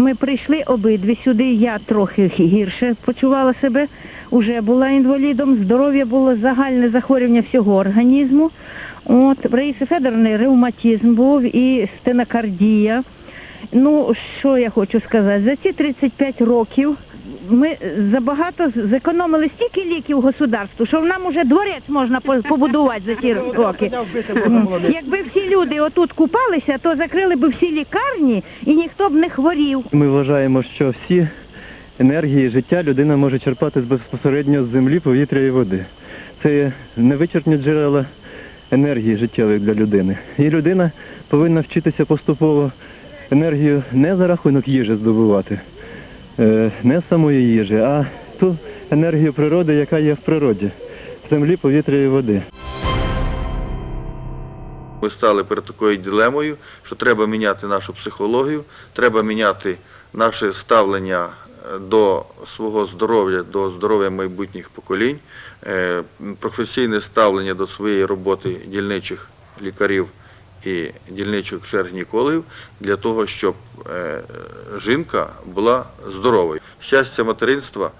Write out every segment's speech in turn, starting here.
Ми прийшли обидві сюди. Я трохи гірше почувала себе, уже була інвалідом. Здоров'я було загальне захворювання всього організму. От, в Раїси Федоровни ревматизм був і стенокардія. Ну, що я хочу сказати, за ці 35 років ми забагато зекономили стільки ліків государству, що нам уже дворець можна по- побудувати за ті роки. Якби всі люди отут купалися, то закрили б всі лікарні і ніхто б не хворів. Ми вважаємо, що всі енергії життя людина може черпати з- безпосередньо з землі, повітря і води. Це є невичерпні джерела енергії життєвої для людини. І людина повинна вчитися поступово енергію не за рахунок їжі здобувати, не з самої їжі, а ту енергію природи, яка є в природі, в землі, повітря і води. Ми стали перед такою дилемою, що треба міняти нашу психологію, треба міняти наше ставлення е, до свого здоров'я, до здоров'я майбутніх поколінь, е, професійне ставлення до своєї роботи дільничих лікарів і дільничих черг-гінекологів для того, щоб е, жінка була здоровою. Щастя материнства,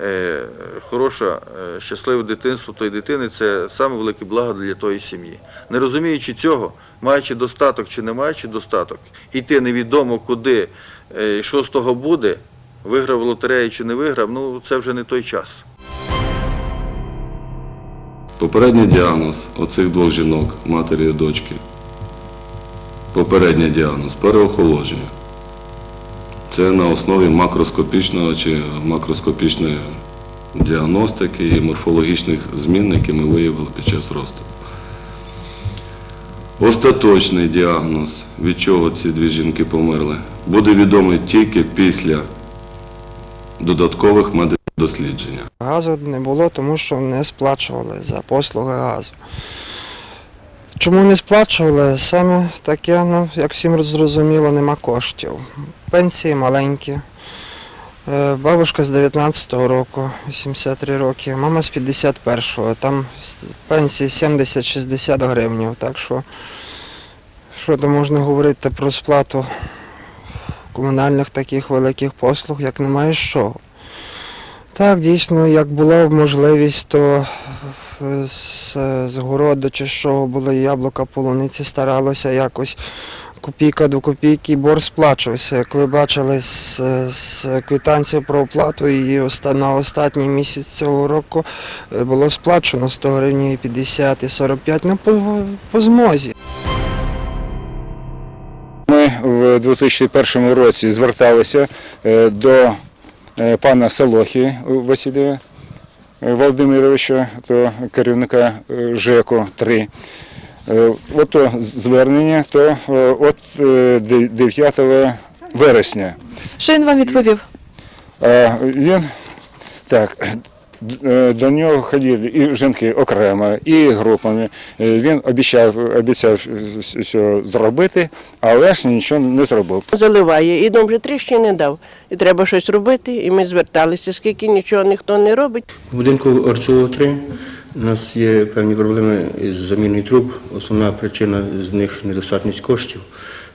е, хороше, щасливе дитинство тої дитини це саме велике благо для тої сім'ї. Не розуміючи цього, маючи достаток чи не маючи достаток, іти невідомо куди, е, що з того буде, виграв лотерею чи не виграв, ну це вже не той час. Попередній діагноз оцих двох жінок, матері і дочки. Попередній діагноз переохолодження. Це на основі макроскопічного чи макроскопічної діагностики і морфологічних змін, які ми виявили під час росту. Остаточний діагноз, від чого ці дві жінки померли, буде відомий тільки після додаткових меддосліджень. Газу не було, тому що не сплачували за послуги газу. Чому не сплачували? Саме таке, ну, як всім зрозуміло, нема коштів. Пенсії маленькі. Е, Бабушка з 19-го року, 83 роки, мама з 51-го, там пенсії 70-60 гривень. Так що, що то можна говорити про сплату комунальних таких великих послуг, як немає чого. Так, дійсно, як була можливість, то з, з городу чи чого були яблука, полуниці, старалося якось копійка до копійки бор сплачувався. Як ви бачили з, з квитанції про оплату, оста- на останній місяць цього року е, було сплачено 100 гривень і 50 і 45, ну по, по змозі. Ми в 2001 році зверталися е, до е, пана Солохи Василія Володимировича, то керівника е, ЖЕКу 3. Ото звернення то е, от е, 9 вересня. Що він вам відповів? Він так. Е, До нього ходили і жінки окремо, і групами. Е, Він обіцяв, обіцяв все зробити, але ж нічого не зробив. заливає, і дом вже тріщини не дав. І треба щось робити, і ми зверталися, скільки нічого ніхто не робить. В будинку Орцово 3 у нас є певні проблеми із заміною труб. Основна причина з них недостатність коштів.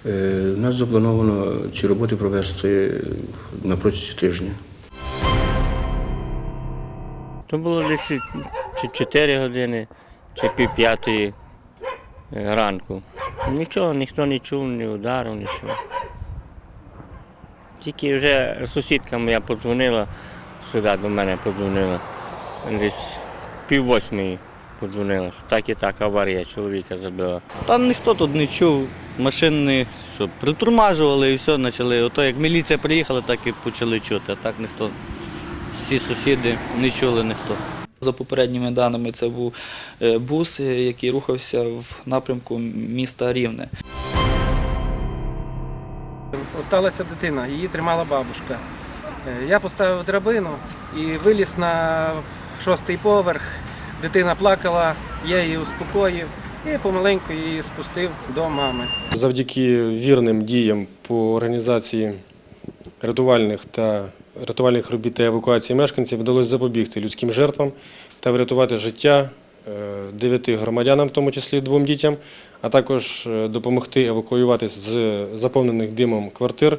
Е, У нас заплановано ці роботи провести на протязі тижня. То було десь чи 4 години, чи пів п'ятої е, ранку. Нічого, ніхто не чув, ні удару, нічого. Тільки вже сусідка моя подзвонила, сюди до мене подзвонила. Десь пів восьмої подзвонила. Так і так аварія чоловіка забила. Та ніхто тут не чув. Машини що, притурмажували і все почали. Ото як міліція приїхала, так і почали чути. А так ніхто, всі сусіди не чули ніхто. За попередніми даними, це був е, бус, е, який рухався в напрямку міста Рівне. Осталася дитина, її тримала бабушка. Е, Я поставив драбину і виліз на шостий поверх. Дитина плакала, я її успокоїв і помаленьку її спустив до мами. Завдяки вірним діям по організації рятувальних та рятувальних робіт та евакуації мешканців вдалося запобігти людським жертвам та врятувати життя е, дев'яти громадянам, в тому числі двом дітям, а також е, допомогти евакуюватися з заповнених димом квартир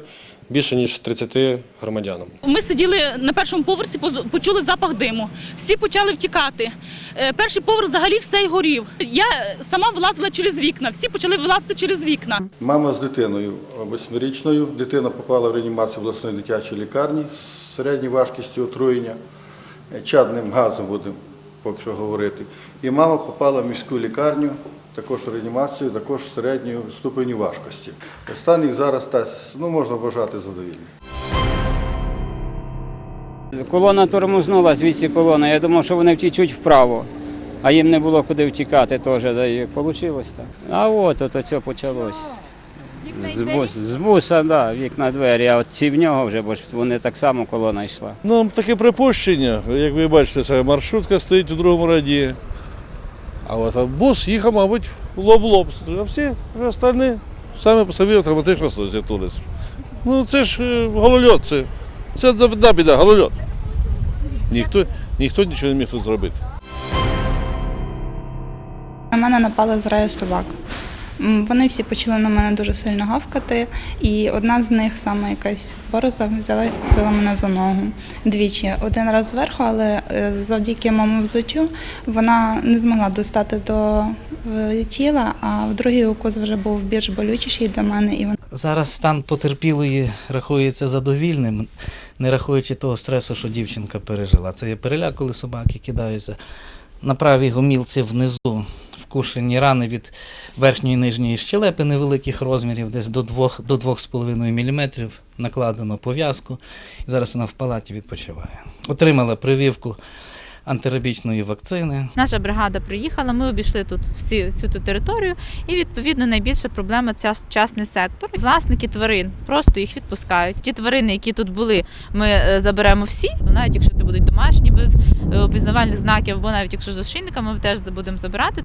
більше ніж 30 громадянам. Ми сиділи на першому поверсі, почули запах диму. Всі почали втікати. Е, Перший поверх взагалі все й горів. Я сама вилазила через вікна, всі почали вилазити через вікна. Мама з дитиною восьмирічною. Дитина попала в реанімацію обласної дитячої лікарні з середньою важкістю отруєння, е, чадним газом будемо поки що говорити. І мама попала в міську лікарню, також реанімацію, також з середньою ступеню важкості. Стан їх зараз ну, можна вважати задовільним. Колона тормознула звідси колона. Я думав, що вони втічуть вправо, а їм не було куди втікати теж. Да і вийшло так. А от ото це почалось. З, бус, з буса, да, вікна двері, а от ці в нього вже, бо ж вони так само колона йшла. Ну, таке припущення, як ви бачите, це маршрутка стоїть у другому раді. А от бус їхав, мабуть, лоб лоб. А всі остальні саме по собі автоматично зіткнулись. Ну це ж е, голольот, це, це да, біда, голольот. Ніхто, ніхто нічого не міг тут зробити. На мене напала зраю собак. Вони всі почали на мене дуже сильно гавкати, і одна з них, саме якась бороза, взяла і вкусила мене за ногу двічі. Один раз зверху, але е, завдяки моєму взуттю вона не змогла достати до е, тіла, а в другий укус вже був більш болючіший для мене. І Зараз стан потерпілої рахується задовільним, не рахуючи того стресу, що дівчинка пережила. Це є переляк, коли собаки кидаються. На правій гомілці внизу вкушені рани від верхньої і нижньої щелепи невеликих розмірів, десь до 2,5 до 2,5 мм накладено пов'язку. Зараз вона в палаті відпочиває. Отримала прививку антирабічної вакцини. Наша бригада приїхала, ми обійшли тут всі, всю ту територію, і відповідно найбільша проблема це частний сектор. Власники тварин просто їх відпускають. Ті тварини, які тут були, ми е, заберемо всі, навіть якщо це будуть домашні без е, опізнавальних знаків, або навіть якщо з ошейниками, ми теж будемо забирати.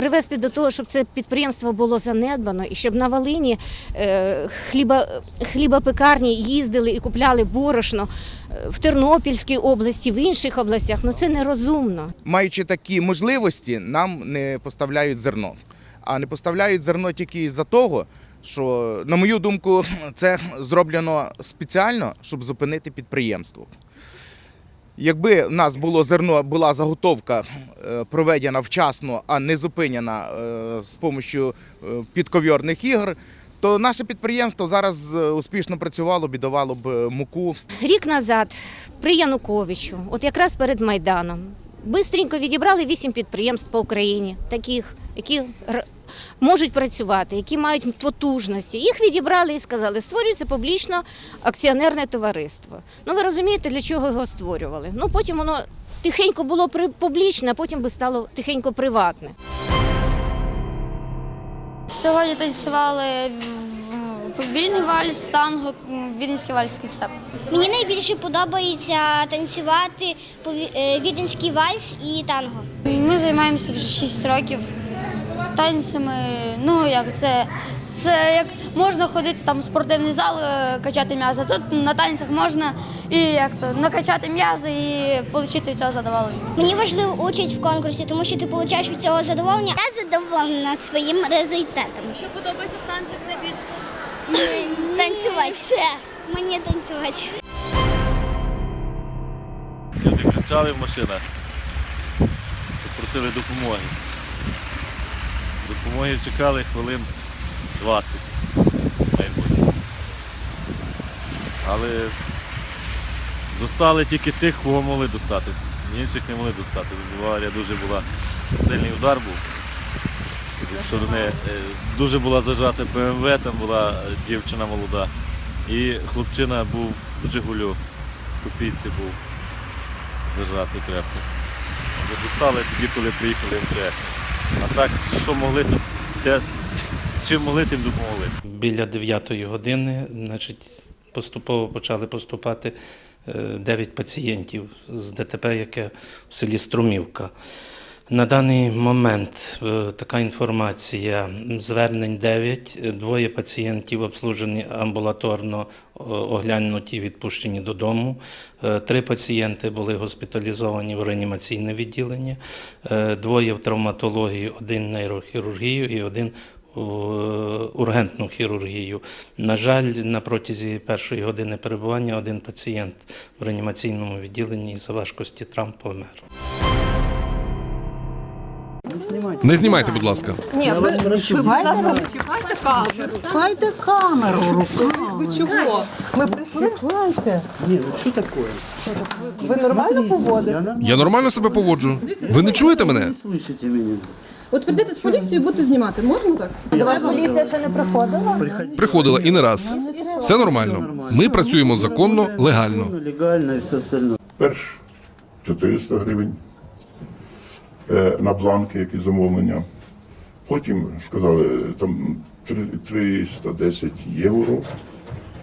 Привести до того, щоб це підприємство було занедбано, і щоб на Волині е, хліба, хлібопекарні їздили і купляли борошно е, в Тернопільській області, в інших областях. Ну це нерозумно. маючи такі можливості, нам не поставляють зерно. А не поставляють зерно тільки із-за того, що, на мою думку, це зроблено спеціально, щоб зупинити підприємство. Якби в нас було зерно, була заготовка е, проведена вчасно, а не зупинена е, з допомогою підковірних ігор, то наше підприємство зараз е, успішно працювало, бідувало б е, муку. Рік назад при Януковичу, от якраз перед Майданом, бистренько відібрали вісім підприємств по Україні, таких, які можуть працювати, які мають потужності. Їх відібрали і сказали, створюється публічно акціонерне товариство. Ну ви розумієте, для чого його створювали? Ну потім воно тихенько було публічне, а потім би стало тихенько приватне. Сьогодні танцювали повільний вальс, танго, віденський вальс квікстеп. Мені найбільше подобається танцювати е, віденський вальс і танго. Ми займаємося вже 6 років танцями. Ну як це, це як можна ходити там в спортивний зал, е, качати м'язи. Тут на танцях можна і як то накачати м'язи і отримати від цього задоволення. Мені важлива участь в конкурсі, тому що ти отримуєш від цього задоволення. Я задоволена своїм результатом. Що подобається в танцях найбільше? Танцювати. Все. Мені танцювати. Люди кричали в машинах, просили допомоги. Допомоги чекали хвилин 20, мабуть. Але достали тільки тих, кого могли достати. Інших не могли достати. Тут аварія дуже була сильний удар був. Зі сторони е, дуже була зажата БМВ, там була дівчина молода. І хлопчина був в Жигулю, в копійці був зажатий крепко. Достали тоді, коли приїхали МЧС. А так, що могли, то те, чим могли, тим допомогли. Біля 9 години значить, поступово почали поступати 9 пацієнтів з ДТП, яке в селі Струмівка. На даний момент е, така інформація. Звернень 9, двоє пацієнтів обслужені амбулаторно оглянуті, відпущені додому. Е, Три пацієнти були госпіталізовані в реанімаційне відділення, е, двоє в травматологію, один нейрохірургію і один ургентну хірургію. На жаль, на протязі першої години перебування один пацієнт в реанімаційному відділенні за важкості травм помер. Не знімайте, будь ласка. Ні, ви, ви, будь ласка, не чіпайте камеру. Чіпайте камеру руками. Ви чого? Ми прийшли. Чіпайте. Ні, ну що таке? Ви нормально поводите? Я нормально себе поводжу. Ви не чуєте мене? От прийдете з поліцією, будете знімати, можна так? До вас поліція ще не приходила? Приходила і не раз. Все нормально. Ми працюємо законно, легально. Перш 400 гривень на бланки, які замовлення. Потім сказали там 310 євро,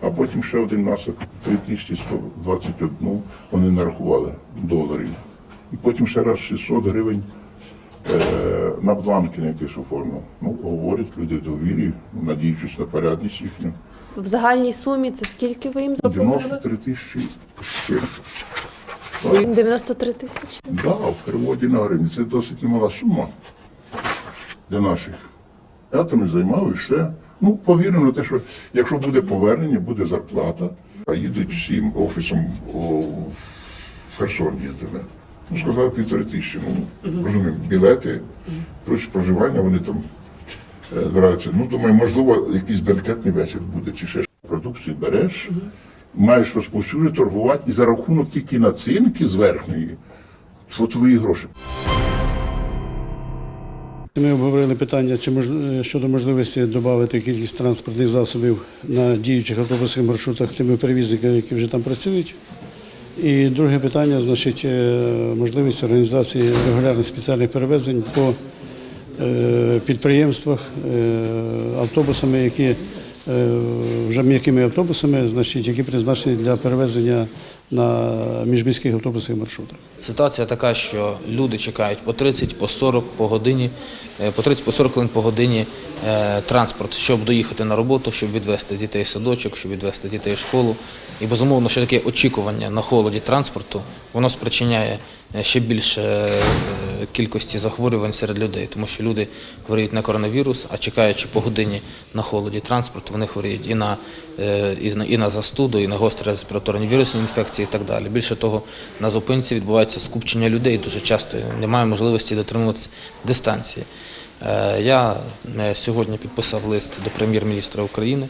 а потім ще один насок 3121 вони нарахували доларів. І потім ще раз 600 гривень е, на бланки на якісь оформив. Ну, говорять люди довірі, надіючись на порядність їхню. В загальній сумі це скільки ви їм заплатили? 93 тисячі 400. 93 тисячі. Да, в переводі на гривні це досить немала сума для наших. Я там займав і все. Ну, повірено на те, що якщо буде повернення, буде зарплата, а їдуть всім офісом о, в Херсон їздили. Ну, сказали півтори тисячі. Ну, розумію, білети, плюс проживання, вони там е, збираються. Ну, думаю, можливо, якийсь бенкетний вечір буде, чи ще продукцію береш, маєш розповсюджувати, торгувати і за рахунок тільки націнки з верхньої, твої гроші. Ми обговорили питання чи мож... щодо можливості додати кількість транспортних засобів на діючих автобусних маршрутах тими перевізниками, які вже там працюють. І друге питання, значить, е, можливість організації регулярних спеціальних перевезень по е, підприємствах е, автобусами, які вже м'якими автобусами, значить, які призначені для перевезення на міжміських автобусних маршрутах. Ситуація така, що люди чекають по 30, по 40 по годині, е, по 30 по 40 хвилин по годині е, транспорт, щоб доїхати на роботу, щоб відвезти дітей в садочок, щоб відвезти дітей в школу. І безумовно, що таке очікування на холоді транспорту, воно спричиняє е, ще більше кількості захворювань серед людей, тому що люди хворіють на коронавірус, а чекаючи по годині на холоді транспорту, вони хворіють і на, і на, і на застуду, і на гострі респіраторні вірусні інфекції і так далі. Більше того, на зупинці відбувається скупчення людей, дуже часто немає можливості дотримуватися дистанції. Е, Я е, сьогодні підписав лист до прем'єр-міністра України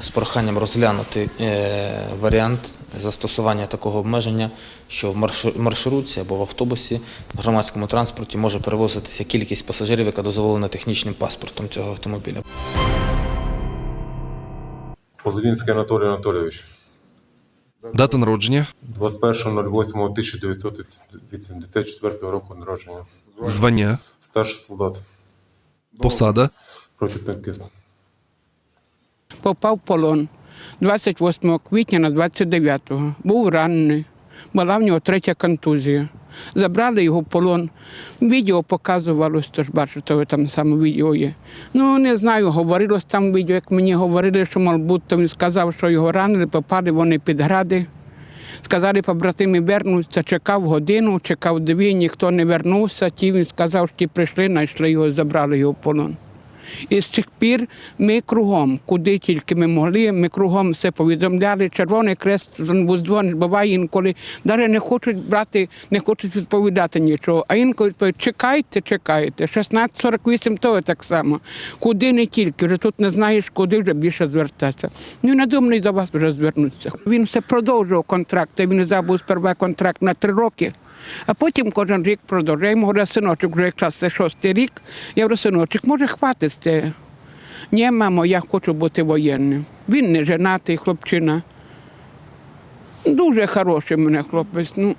з проханням розглянути е, варіант застосування такого обмеження, що в маршрутці або в автобусі в громадському транспорті може перевозитися кількість пасажирів, яка дозволена технічним паспортом цього автомобіля. Половінський Анатолій Анатолійович. Дата народження, 21.08.1984 року народження. звання, Старший солдат. посада, Протитанкіст. попав в полон 28 квітня на 29-го. Був ранений. Була в нього третя контузія. Забрали його в полон. Відео показувалось, тож бачите, ви там саме відео є. Ну, не знаю, говорилось там відео, як мені говорили, що, мабуть, він сказав, що його ранили, попали вони під гради. Сказали, побратими вернуться, чекав годину, чекав дві, ніхто не вернувся. Ті він сказав, що ті прийшли, знайшли його, забрали його в полон. І з цих пір ми кругом, куди тільки ми могли, ми кругом все повідомляли. Червоний крест дзвонить, буває інколи, навіть не хочуть брати, не хочуть відповідати нічого. А інколи чекайте, чекайте. 16.48 то так само. Куди не тільки, вже тут не знаєш, куди вже більше звертатися. Ну, не думаю, до вас вже звернуться. Він все продовжував контракт, він забув сперва контракт на три роки. А потім кожен рік продовжує. Я синочок, вже якраз це шостий рік. Я говорю, синочок, може хватить? Ні, мамо, я хочу бути воєнним. Він не женатий хлопчина. Дуже хороший мене хлопець. Ну,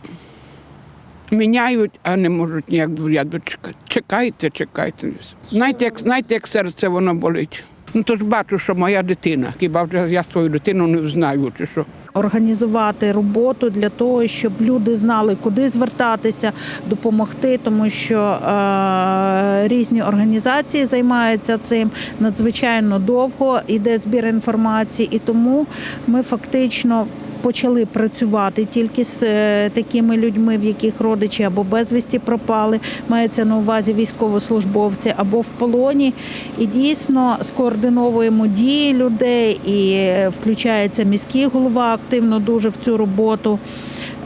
міняють, а не можуть ніяк я дочекати. Чекайте, чекайте. Знаєте, як, знаєте, як серце воно болить. Ну то ж бачу, що моя дитина. Хіба вже я свою дитину не знаю, чи що. Організувати роботу для того, щоб люди знали, куди звертатися, допомогти, тому що е, різні організації займаються цим надзвичайно довго. Іде збір інформації, і тому ми фактично. Почали працювати тільки з е, такими людьми, в яких родичі або безвісті пропали, мається на увазі військовослужбовці або в полоні. І дійсно скоординовуємо дії людей, і е, включається міський голова активно дуже в цю роботу.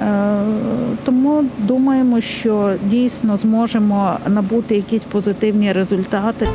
Е, Тому думаємо, що дійсно зможемо набути якісь позитивні результати.